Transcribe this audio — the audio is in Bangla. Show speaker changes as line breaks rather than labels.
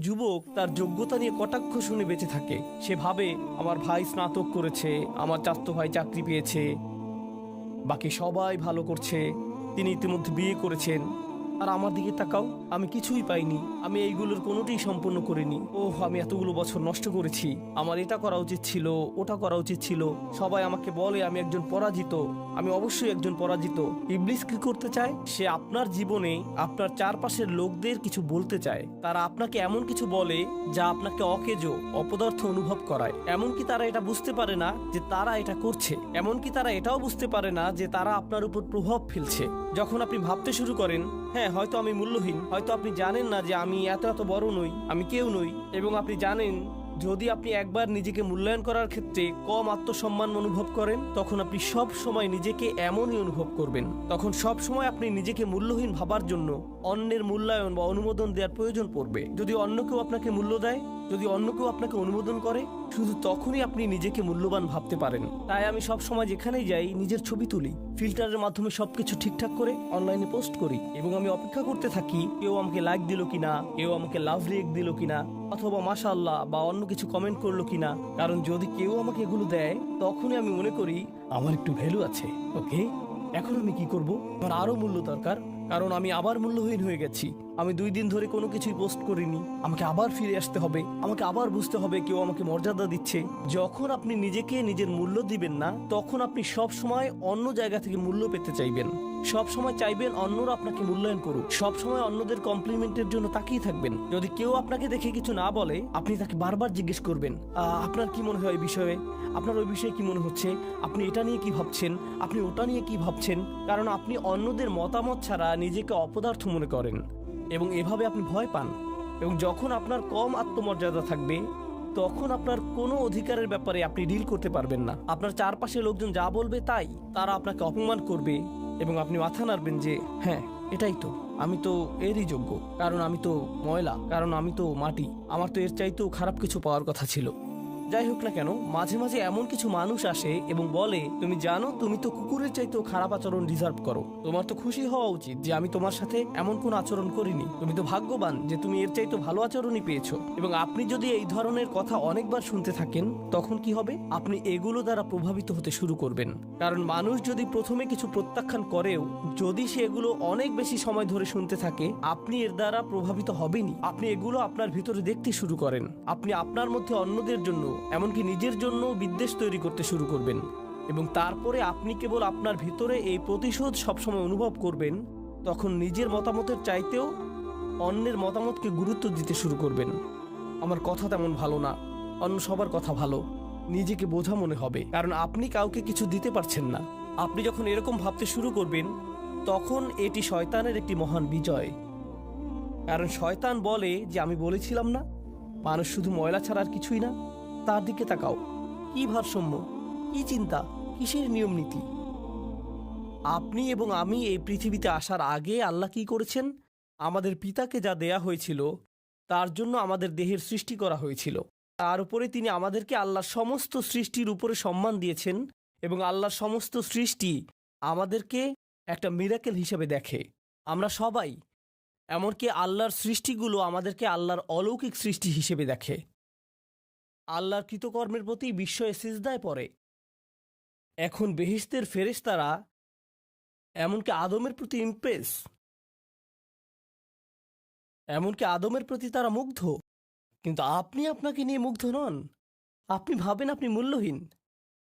যুবক তার যোগ্যতা নিয়ে কটাক্ষ শুনে বেঁচে থাকে। সে ভাবে, আমার ভাই স্নাতক করেছে, আমার চাস্তো ভাই চাকরি পেয়েছে, বাকি সবাই ভালো করছে, তিনি ইতিমধ্যে বিয়ে করেছেন। আর আমার দিকে তাকাও, আমি কিছুই পাইনি। আমি এইগুলোর কোনোটাই সম্পূর্ণ করিনি। ওহ, আমি এতগুলো বছর নষ্ট করেছি। আমার এটা করা উচিত ছিল, ওটা করা উচিত ছিল। সবাই আমাকে বলে আমি একজন পরাজিত। আমি অবশ্যই একজন পরাজিত। ইবলিস কি করতে চায়? সে আপনার জীবনে আপনার চারপাশের লোকদের কিছু বলতে চায়। তারা আপনাকে এমন কিছু বলে যা আপনাকে অকেজো অপদার্থ অনুভব করায়। এমনকি তারা এটা বুঝতে পারে না যে তারা এটা করছে। এমনকি তারা এটাও বুঝতে পারে না যে তারা আপনার উপর প্রভাব ফেলছে। যখন আপনি ভাবতে শুরু করেন হ্যাঁ হয়তো আমি মূল্যহীন, হয়তো আপনি জানেন না যে আমি এত এত বড় নই, আমি কেউ নই, এবং আপনি জানেন, যদি আপনি একবার নিজেকে মূল্যায়ন করার ক্ষেত্রে কম আত্মসম্মান অনুভব করেন, তখন আপনি সব সময় নিজেকে এমনই অনুভব করবেন। তখন সব সময় আপনি নিজেকে মূল্যহীন ভাবার জন্য অন্যের মূল্যায়ন বা অনুমোদন দেওয়ার প্রয়োজন পড়বে। যদি অন্য কেউ আপনাকে মূল্য দেয় যদি অন্য কেউ আপনাকে অনুমোদন করে, শুধু তখনই আপনি নিজেকে মূল্যবান ভাবতে পারেন। তাই আমি সব সময় যেখানেই যাই, নিজের ছবি তুলি। ফিল্টারের মাধ্যমে সবকিছু ঠিকঠাক করে, অনলাইনে পোস্ট করি। এবং আমি অপেক্ষা করতে থাকি, কেউ আমাকে লাইক দিল কিনা, কেউ আমাকে লাভ রেক দিল কিনা, অথবা মাশাল্লাহ বা অন্য কিছু কমেন্ট করল কিনা। কারণ যদি কেউ আমাকে এগুলো দেয়, তখনই আমি মনে করি, আমার একটু ভ্যালু আছে ওকে এখন আমি কি করব? আমার আরও মূল্য দরকার। কারণ আমি আবার মূল্যহীন হয়ে গেছি। আমি দুই দিন ধরে কোনো কিছুই পোস্ট করিনি। আমাকে আবার ফিরে আসতে হবে। আমাকে আবার বুঝতে হবে কেউ আমাকে মর্যাদা দিচ্ছে। যখন আপনি নিজেকে নিজের মূল্য দিবেন না তখন আপনি সব সময় অন্য জায়গা থেকে মূল্য পেতে চাইবেন। সব সময় চাইবেন অন্যরা আপনাকে মূল্যায়ন করুক। সব সময় অন্যদের কমপ্লিমেন্টের জন্য তাকিয়ে থাকবেন। যদি কেউ আপনাকে দেখে কিছু না বলে আপনি তাকে বারবার জিজ্ঞেস করবেন "আহ, আপনার কি মনে হয় এই বিষয়ে? আপনার ওই বিষয়ে কি মনে হচ্ছে? আপনি এটা নিয়ে কি ভাবছেন? আপনি ওটা নিয়ে কি ভাবছেন? কারণ আপনি অন্যদের মতামত ছাড়া নিজেকে অপদার্থ মনে করেন এবং এভাবে আপনি ভয় পান এবং যখন আপনার কম আত্মমর্যাদা থাকবে, তখন আপনার কোনো অধিকারের ব্যাপারে আপনি ডিল করতে পারবেন না। আপনার চারপাশে লোকজন যা বলবে তাই, তারা আপনাকে অপমান করবে এবং আপনি মাথা নাড়বেন যে হ্যাঁ এটাই তো। আমি তো এরই যোগ্য। কারণ আমি তো ময়লা, কারণ আমি তো মাটি। আমার তো এর চাইতেও খারাপ কিছু পাওয়ার কথা ছিল। যাই হোক না কেন, মাঝে মাঝে এমন কিছু মানুষ আসে এবং বলে, তুমি জানো, তুমি তো কুকুরের চাইতেও খারাপ আচরণ ডিজার্ভ করো। তোমার তো খুশি হওয়া উচিত যে আমি তোমার সাথে এমন কোন আচরণ করিনি। তুমি তো ভাগ্যবান যে তুমি এর চাইতে ভালো আচরণই পেয়েছ। এবং আপনি যদি এই ধরনের কথা অনেকবার শুনতে থাকেন, তখন কি হবে? আপনি এগুলো দ্বারা প্রভাবিত হতে শুরু করবেন। কারণ মানুষ যদি প্রথমে কিছু প্রত্যাখ্যান করেও, যদি সে এগুলো অনেক বেশি সময় ধরে শুনতে থাকে, আপনি এর দ্বারা প্রভাবিত হবেনই। আপনি এগুলো আপনার ভিতরে দেখতে শুরু করেন। আপনি আপনার মধ্যে অন্যদের জন্য এমনকি নিজের জন্য বিদ্বেষ তৈরি করতে শুরু করবেন। এবং তারপরে আপনি কেবল আপনার ভিতরে এই প্রতিশোধ সবসময় অনুভব করবেন, তখন নিজের মতামতের চাইতেও অন্যের মতামতকে গুরুত্ব দিতে শুরু করবেন। আমার কথা তেমন ভালো না, অন্য সবার কথা ভালো, নিজেকে বোঝা মনে হবে, কারণ আপনি কাউকে কিছু দিতে পারছেন না। আপনি যখন এরকম ভাবতে শুরু করবেন, তখন এটি শয়তানের একটি মহান বিজয়। কারণ শয়তান বলে যে, আমি বলেছিলাম না, মানুষ শুধু ময়লা ছাড়া আর কিছুই না। তার দিকে তাকাও। কি ভারসাম্য? কি চিন্তা? কিসের নিয়ম নীতি? আপনি এবং আমি এই পৃথিবীতে আসার আগে আল্লাহ কি করেছেন? আমাদের পিতাকে যা দেয়া হয়েছিল, তার জন্য আমাদের দেহের সৃষ্টি করা হয়েছিল। তার উপরে তিনি আমাদেরকে আল্লাহর সমস্ত সৃষ্টির উপরে সম্মান দিয়েছেন এবং আল্লাহর সমস্ত সৃষ্টি আমাদেরকে একটা মিরাকেল হিসেবে দেখে। আমরা সবাই, এমনকি আল্লাহর সৃষ্টিগুলো আমাদেরকে আল্লাহর অলৌকিক সৃষ্টি হিসেবে দেখে। আল্লাহর কৃতকর্মের প্রতি বিস্ময়ে সিজদায় পড়ে। এখন বেহিস্তের ফেরেশতারা এমনকি আদমের প্রতি ইমপ্রেস এমনকি আদমের প্রতি তারা মুগ্ধ। কিন্তু আপনি আপনাকে নিয়ে মুগ্ধ নন। আপনি ভাবেন আপনি মূল্যহীন।